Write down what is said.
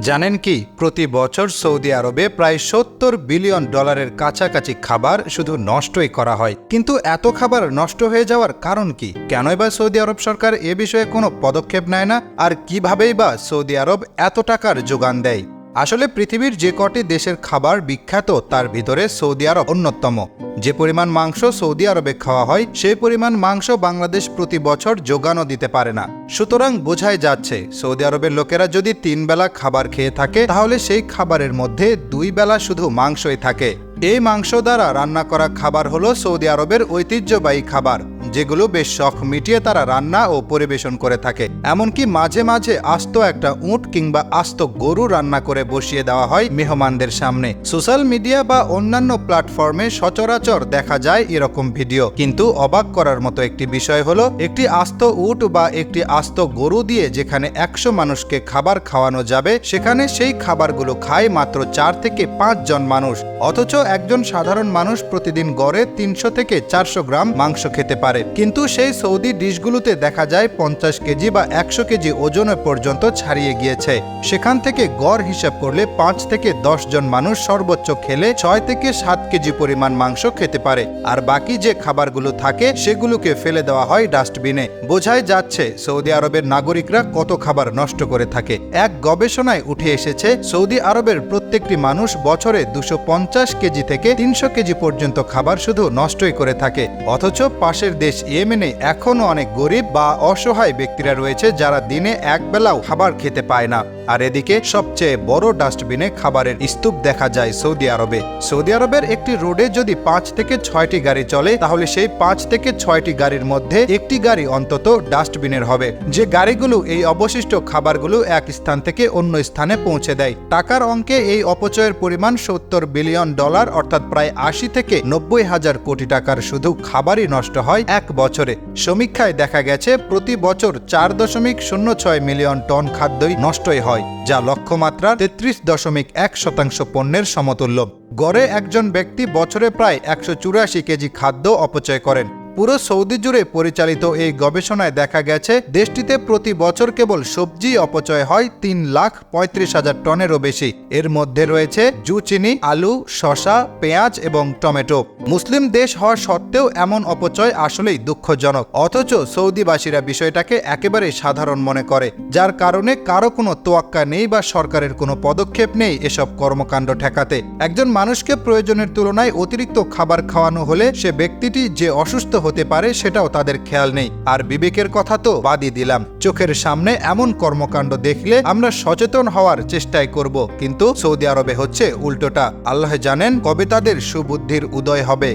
জানেন কি, প্রতি বছর সৌদি আরবে প্রায় সত্তর বিলিয়ন ডলারের কাছাকাছি খাবার শুধু নষ্টই করা হয়। কিন্তু এত খাবার নষ্ট হয়ে যাওয়ার কারণ কি? কেনই বা সৌদি আরব সরকার এ বিষয়ে কোনো পদক্ষেপ নেয় না? আর কিভাবেই বা সৌদি আরব এত টাকার যোগান দেয়? আসলে পৃথিবীর যে কটি দেশের খাবার বিখ্যাত, তার ভিতরে সৌদি আরব অন্যতম। যে পরিমাণ মাংস সৌদি আরবে খাওয়া হয়, সেই পরিমাণ মাংস বাংলাদেশ প্রতি বছর যোগানও দিতে পারে না। সুতরাং বোঝাই যাচ্ছে, সৌদি আরবের লোকেরা যদি তিন বেলা খাবার খেয়ে থাকে, তাহলে সেই খাবারের মধ্যে দুই বেলা শুধু মাংসই থাকে। এই মাংস দ্বারা রান্না করা খাবার হলো সৌদি আরবের ঐতিহ্যবাহী খাবার। যেগুলো বেশ শখ মিটিয়ে তারা রান্না ও পরিবেশন করে থাকে। এমনকি মাঝে মাঝে আস্ত একটা উট কিংবা আস্ত গরু রান্না করে বসিয়ে দেওয়া হয় মেহমানদের সামনে। সোশ্যাল মিডিয়া বা অন্যান্য প্ল্যাটফর্মে সচরাচর দেখা যায় এরকম ভিডিও। কিন্তু অবাক করার মতো একটি বিষয় হলো, একটি আস্ত উট বা একটি আস্ত গরু দিয়ে যেখানে একশো মানুষকে খাবার খাওয়ানো যাবে, সেখানে সেই খাবারগুলো খায় মাত্র চার থেকে পাঁচ জন মানুষ। অথচ একজন সাধারণ মানুষ প্রতিদিন গড়ে তিনশো থেকে চারশো গ্রাম মাংস খেতে পারে। কিন্তু সেই সৌদি ডিশগুলোতে দেখা যায় পঞ্চাশ কেজি বা একশো কেজি ওজনে পর্যন্ত ছাড়িয়ে গিয়েছে। সেখান থেকে গড় হিসাব করলে পাঁচ থেকে দশ জন মানুষ সর্বোচ্চ খেলে ছয় থেকে সাত কেজি পরিমাণ মাংস খেতে পারে। আর বাকি যে খাবারগুলো থাকে, সেগুলোকে ফেলে দেওয়া হয় ডাস্টবিনে। বোঝাই যাচ্ছে, সৌদি আরবের নাগরিকরা কত খাবার নষ্ট করে থাকে। এক গবেষণায় উঠে এসেছে, সৌদি আরবের প্রত্যেকটি মানুষ বছরে দুশো পঞ্চাশ কেজি থেকে তিনশো কেজি পর্যন্ত খাবার শুধু নষ্টই করে থাকে। অথচ পাশের দেশ ইয়েমেনে এখনও অনেক গরিব বা অসহায় ব্যক্তিরা রয়েছে যারা দিনে এক বেলাও খাবার খেতে পায় না। আর এদিকে সবচেয়ে বড় ডাস্টবিনে খাবারের স্তূপ দেখা যায় সৌদি আরবে। সৌদি আরবের একটি রোডে যদি পাঁচ থেকে ছয়টি গাড়ি চলে, তাহলে সেই পাঁচ থেকে ছয়টি গাড়ির মধ্যে একটি গাড়ি অন্তত ডাস্টবিনের হবে। যে গাড়িগুলো এই অবশিষ্ট খাবারগুলো এক স্থান থেকে অন্য স্থানে পৌঁছে দেয়। টাকার অঙ্কে এই অপচয়ের পরিমাণ সত্তর বিলিয়ন ডলার, অর্থাৎ প্রায় আশি থেকে নব্বই হাজার কোটি টাকার শুধু খাবারই নষ্ট হয় এক বছরে। সমীক্ষায় দেখা গেছে, প্রতি বছর চার দশমিক শূন্য ছয় মিলিয়ন টন খাদ্যই নষ্টই হয়, যা লক্ষ্যমাত্রা তেত্রিশ দশমিক এক শতাংশ পণ্যের সমতুল্য। গড়ে একজন ব্যক্তি বছরে প্রায় একশো চুরাশি কেজি খাদ্য অপচয় করেন। পুরো সৌদি জুড়ে পরিচালিত এই গবেষণায় দেখা গেছে, দেশটিতে প্রতি বছর কেবল সবজি অপচয় হয় তিন লাখ পঁয়ত্রিশ হাজার টনেরও বেশি। এর মধ্যে রয়েছে জুচিনি আলু শশা পেঁয়াজ এবং টমেটো। মুসলিম দেশ হওয়া সত্ত্বেও এমন অপচয় আসলেই দুঃখজনক। অথচ সৌদিবাসীরা বিষয়টাকে একেবারে সাধারণ মনে করে, যার কারণে কারও কোনো তোয়াক্কা নেই বা সরকারের কোনো পদক্ষেপ নেই এসব কর্মকাণ্ড ঠেকাতে। একজন মানুষকে প্রয়োজনের তুলনায় অতিরিক্ত খাবার খাওয়ানো হলে সে ব্যক্তিটি যে অসুস্থ হতে পারে সেটাও তাদের খেয়াল নেই। আর বিবেকের কথা তো বাদই দিলাম। চোখের সামনে এমন কর্মকাণ্ড দেখলে আমরা সচেতন হওয়ার চেষ্টাই করব। কিন্তু সৌদি আরবে হচ্ছে উল্টোটা। আল্লাহ জানেন কবে তাদের সুবুদ্ধির উদয় হবে।